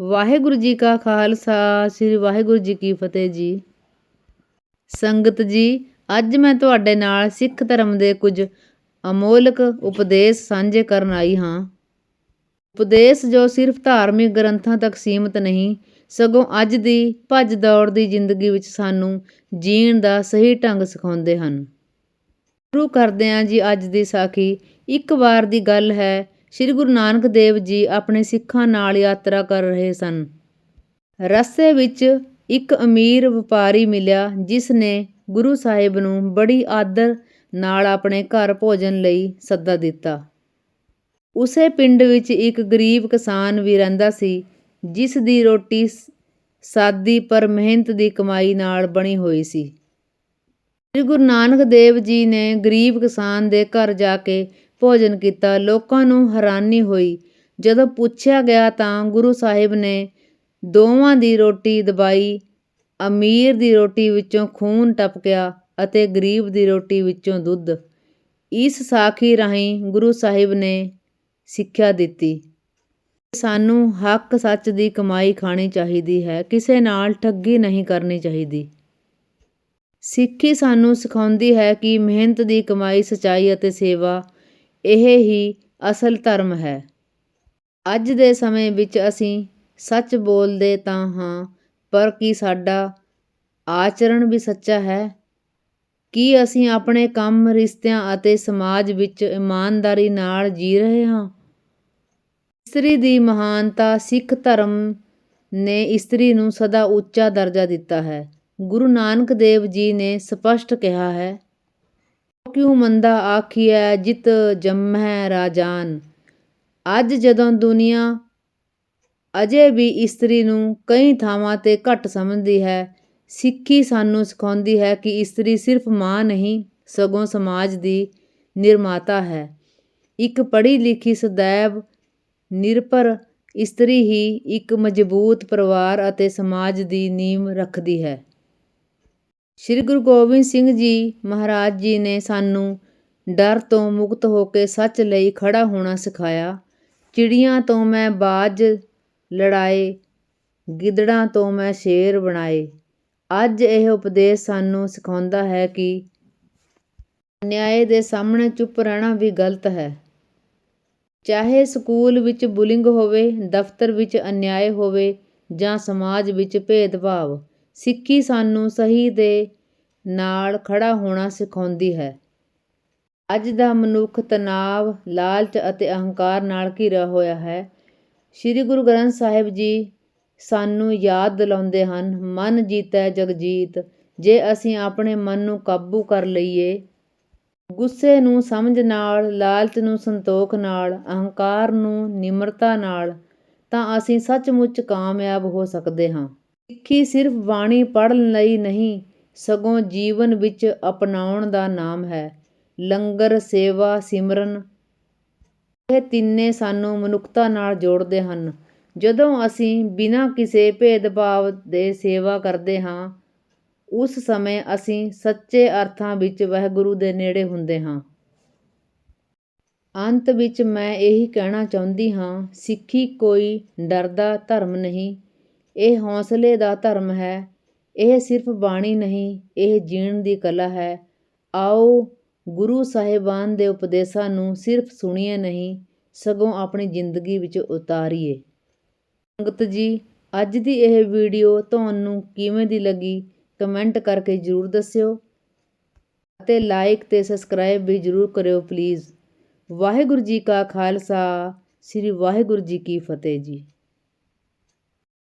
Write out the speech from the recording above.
ਵਾਹਿਗੁਰੂ ਜੀ ਕਾ ਖਾਲਸਾ, ਸ੍ਰੀ ਵਾਹਿਗੁਰੂ ਜੀ ਕੀ ਫਤਿਹ ਜੀ। ਸੰਗਤ ਜੀ, ਅੱਜ ਮੈਂ ਤੁਹਾਡੇ ਨਾਲ ਸਿੱਖ ਧਰਮ ਦੇ ਕੁਝ ਅਮੋਲਕ ਉਪਦੇਸ਼ ਸਾਂਝੇ ਕਰਨ ਆਈ ਹਾਂ। ਉਪਦੇਸ਼ ਜੋ ਸਿਰਫ ਧਾਰਮਿਕ ਗ੍ਰੰਥਾਂ ਤੱਕ ਸੀਮਤ ਨਹੀਂ, ਸਗੋਂ ਅੱਜ ਦੀ ਭੱਜ ਦੌੜ ਦੀ ਜ਼ਿੰਦਗੀ ਵਿੱਚ ਸਾਨੂੰ ਜੀਣ ਦਾ ਸਹੀ ਢੰਗ ਸਿਖਾਉਂਦੇ ਹਨ। ਸ਼ੁਰੂ ਕਰਦੇ ਹਾਂ ਜੀ ਅੱਜ ਦੀ ਸਾਖੀ। ਇੱਕ ਵਾਰ ਦੀ ਗੱਲ ਹੈ ਸ੍ਰੀ ਗੁਰੂ ਨਾਨਕ ਦੇਵ ਜੀ ਆਪਣੇ ਸਿੱਖਾਂ ਨਾਲ ਯਾਤਰਾ ਕਰ ਰਹੇ ਸਨ। ਰਸਤੇ ਵਿੱਚ ਇੱਕ ਅਮੀਰ ਵਪਾਰੀ ਮਿਲਿਆ, ਜਿਸ ਨੇ ਗੁਰੂ ਸਾਹਿਬ ਨੂੰ ਬੜੀ ਆਦਰ ਨਾਲ ਆਪਣੇ ਘਰ ਭੋਜਨ ਲਈ ਸੱਦਾ ਦਿੱਤਾ। ਉਸੇ ਪਿੰਡ ਵਿੱਚ ਇੱਕ ਗਰੀਬ ਕਿਸਾਨ ਵੀ ਰਹਿੰਦਾ ਸੀ, ਜਿਸ ਦੀ ਰੋਟੀ ਸਾਦੀ ਪਰ ਮਿਹਨਤ ਦੀ ਕਮਾਈ ਨਾਲ ਬਣੀ ਹੋਈ ਸੀ। ਸ੍ਰੀ ਗੁਰੂ ਨਾਨਕ ਦੇਵ ਜੀ ਨੇ ਗਰੀਬ ਕਿਸਾਨ ਦੇ ਘਰ ਜਾ ਕੇ ਭੋਜਨ ਕੀਤਾ, ਲੋਕਾਂ ਨੂੰ ਹੈਰਾਨੀ ਹੋਈ। ਜਦੋਂ ਪੁੱਛਿਆ ਗਿਆ ਤਾਂ ਗੁਰੂ ਸਾਹਿਬ ਨੇ ਦੋਵਾਂ ਦੀ ਰੋਟੀ ਦਬਾਈ, ਅਮੀਰ ਦੀ ਰੋਟੀ ਵਿੱਚੋਂ ਖੂਨ ਟਪਕਿਆ ਅਤੇ ਗਰੀਬ ਦੀ ਰੋਟੀ ਵਿੱਚੋਂ ਦੁੱਧ। ਇਸ ਸਾਖੀ ਰਾਹੀਂ ਗੁਰੂ ਸਾਹਿਬ ਨੇ ਸਿੱਖਿਆ ਦਿੱਤੀ। ਸਾਨੂੰ ਹੱਕ ਸੱਚ ਦੀ ਕਮਾਈ ਖਾਣੀ ਚਾਹੀਦੀ ਹੈ, ਕਿਸੇ ਨਾਲ ਠੱਗੀ ਨਹੀਂ ਕਰਨੀ ਚਾਹੀਦੀ। ਸਿੱਖੀ ਸਾਨੂੰ ਸਿਖਾਉਂਦੀ ਹੈ ਕਿ ਮਿਹਨਤ ਦੀ ਕਮਾਈ ਸਚਾਈ ਅਤੇ ਸੇਵਾ ਇਹ ਹੀ ਅਸਲ ਧਰਮ ਹੈ। ਅੱਜ ਦੇ ਸਮੇਂ ਵਿੱਚ ਅਸੀਂ ਸੱਚ ਬੋਲਦੇ ਤਾਂ ਹਾਂ, ਪਰ ਕੀ ਸਾਡਾ ਆਚਰਣ ਵੀ ਸੱਚਾ ਹੈ? ਕੀ ਅਸੀਂ ਆਪਣੇ ਕੰਮ, ਰਿਸ਼ਤਿਆਂ ਅਤੇ ਸਮਾਜ ਵਿੱਚ ਇਮਾਨਦਾਰੀ ਨਾਲ ਜੀ ਰਹੇ ਹਾਂ? ਇਸਤਰੀ ਦੀ ਮਹਾਨਤਾ ਸਿੱਖ ਧਰਮ ਨੇ ਇਸਤਰੀ ਨੂੰ ਸਦਾ ਉੱਚਾ ਦਰਜਾ ਦਿੱਤਾ ਹੈ। ਗੁਰੂ ਨਾਨਕ ਦੇਵ ਜੀ ਨੇ ਸਪਸ਼ਟ ਕਿਹਾ ਹੈ ਕਿਉ ਮੰਦਾ ਆਖੀਐ, ਜਿਤ ਜੰਮੈ ਰਾਜਾਨ। ਅੱਜ ਜਦੋਂ ਦੁਨੀਆ ਅਜੇ ਵੀ ਇਸਤਰੀ ਨੂੰ ਕਈ ਥਾਵਾਂ ਤੇ ਘੱਟ ਸਮਝਦੀ ਹੈ, ਸਿੱਖੀ ਸਾਨੂੰ ਸਿਖਾਉਂਦੀ ਹੈ ਕਿ ਇਸਤਰੀ ਸਿਰਫ ਮਾਂ ਨਹੀਂ, ਸਗੋਂ ਸਮਾਜ ਦੀ ਨਿਰਮਾਤਾ ਹੈ। ਇੱਕ ਪੜ੍ਹੀ ਲਿਖੀ ਸਦੈਵ ਨਿਰਭਰ ਇਸਤਰੀ ਹੀ ਇੱਕ ਮਜ਼ਬੂਤ ਪਰਿਵਾਰ ਅਤੇ ਸਮਾਜ ਦੀ ਨੀਂਹ ਰੱਖਦੀ ਹੈ। ਸ੍ਰੀ ਗੁਰੂ ਗੋਬਿੰਦ ਸਿੰਘ ਜੀ ਮਹਾਰਾਜ ਜੀ ਨੇ ਸਾਨੂੰ ਡਰ ਤੋਂ ਮੁਕਤ ਹੋ ਕੇ ਸੱਚ ਲਈ ਖੜ੍ਹਾ ਹੋਣਾ ਸਿਖਾਇਆ। ਚਿੜੀਆਂ ਤੋਂ ਮੈਂ ਬਾਜ ਲੜਾਏ, ਗਿੱਦੜਾਂ ਤੋਂ ਮੈਂ ਸ਼ੇਰ ਬਣਾਏ। ਅੱਜ ਇਹ ਉਪਦੇਸ਼ ਸਾਨੂੰ ਸਿਖਾਉਂਦਾ ਹੈ ਕਿ ਅਨਿਆਏ ਦੇ ਸਾਹਮਣੇ ਚੁੱਪ ਰਹਿਣਾ ਵੀ ਗਲਤ ਹੈ। ਚਾਹੇ ਸਕੂਲ ਵਿੱਚ ਬੁਲਿੰਗ ਹੋਵੇ, ਦਫ਼ਤਰ ਵਿੱਚ ਅਨਿਆਏ ਹੋਵੇ ਜਾਂ ਸਮਾਜ ਵਿੱਚ ਭੇਦਭਾਵ ਸਿੱਖੀ ਸਾਨੂੰ ਸਹੀ ਦੇ ਨਾਲ ਖੜ੍ਹਾ ਹੋਣਾ ਸਿਖਾਉਂਦੀ ਹੈ। ਅੱਜ ਦਾ ਮਨੁੱਖ ਤਣਾਅ ਲਾਲਚ ਅਤੇ ਅਹੰਕਾਰ ਨਾਲ ਘਿਰਿਆ ਹੋਇਆ ਹੈ। ਸ੍ਰੀ ਗੁਰੂ ਗ੍ਰੰਥ ਸਾਹਿਬ ਜੀ ਸਾਨੂੰ ਯਾਦ ਦਿਲਾਉਂਦੇ ਹਨ, ਮਨ ਜੀਤੈ ਜਗਜੀਤ ਜੇ ਅਸੀਂ ਆਪਣੇ ਮਨ ਨੂੰ ਕਾਬੂ ਕਰ ਲਈਏ। ਗੁੱਸੇ ਨੂੰ ਸਮਝ ਨਾਲ, ਲਾਲਚ ਨੂੰ ਸੰਤੋਖ ਨਾਲ, ਅਹੰਕਾਰ ਨੂੰ ਨਿਮਰਤਾ ਨਾਲ, ਤਾਂ ਅਸੀਂ ਸੱਚਮੁੱਚ ਕਾਮਯਾਬ ਹੋ ਸਕਦੇ ਹਾਂ। ਸਿੱਖੀ ਸਿਰਫ ਬਾਣੀ ਪੜ੍ਹਨ ਲਈ ਨਹੀਂ, ਸਗੋਂ ਜੀਵਨ ਵਿੱਚ ਅਪਣਾਉਣ ਦਾ ਨਾਮ ਹੈ। ਲੰਗਰ, ਸੇਵਾ, ਸਿਮਰਨ, ਇਹ ਤਿੰਨੇ ਸਾਨੂੰ ਮਨੁੱਖਤਾ ਨਾਲ ਜੋੜਦੇ ਹਨ। ਜਦੋਂ ਅਸੀਂ ਬਿਨਾਂ ਕਿਸੇ ਭੇਦਭਾਵ ਦੇ ਸੇਵਾ ਕਰਦੇ ਹਾਂ, ਉਸ ਸਮੇਂ ਅਸੀਂ ਸੱਚੇ ਅਰਥਾਂ ਵਿੱਚ ਵਾਹਿਗੁਰੂ ਦੇ ਨੇੜੇ ਹੁੰਦੇ ਹਾਂ। ਅੰਤ ਵਿੱਚ ਮੈਂ ਇਹੀ ਕਹਿਣਾ ਚਾਹੁੰਦੀ ਹਾਂ, ਸਿੱਖੀ ਕੋਈ ਡਰਦਾ ਧਰਮ ਨਹੀਂ ਇਹ ਹੌਂਸਲੇ ਦਾ ਧਰਮ ਹੈ। ਇਹ ਸਿਰਫ ਬਾਣੀ ਨਹੀਂ, ਇਹ ਜੀਣ ਦੀ ਕਲਾ ਹੈ। ਆਓ, ਗੁਰੂ ਸਾਹਿਬਾਨ ਦੇ ਉਪਦੇਸ਼ਾਂ ਨੂੰ ਸਿਰਫ ਸੁਣੀਏ ਨਹੀਂ, ਸਗੋਂ ਆਪਣੀ ਜ਼ਿੰਦਗੀ ਵਿੱਚ ਉਤਾਰੀਏ। ਸੰਗਤ ਜੀ, ਅੱਜ ਦੀ ਇਹ ਵੀਡੀਓ ਤੁਹਾਨੂੰ ਕਿਵੇਂ ਦੀ ਲੱਗੀ? ਕਮੈਂਟ ਕਰਕੇ ਜ਼ਰੂਰ ਦੱਸਿਓ ਅਤੇ ਲਾਈਕ ਤੇ ਸਬਸਕ੍ਰਾਈਬ ਵੀ ਜ਼ਰੂਰ ਕਰਿਓ ਪਲੀਜ਼। ਵਾਹਿਗੁਰੂ ਜੀ ਕਾ ਖਾਲਸਾ, ਸ੍ਰੀ ਵਾਹਿਗੁਰੂ ਜੀ ਕੀ ਫਤਿਹ ਜੀ।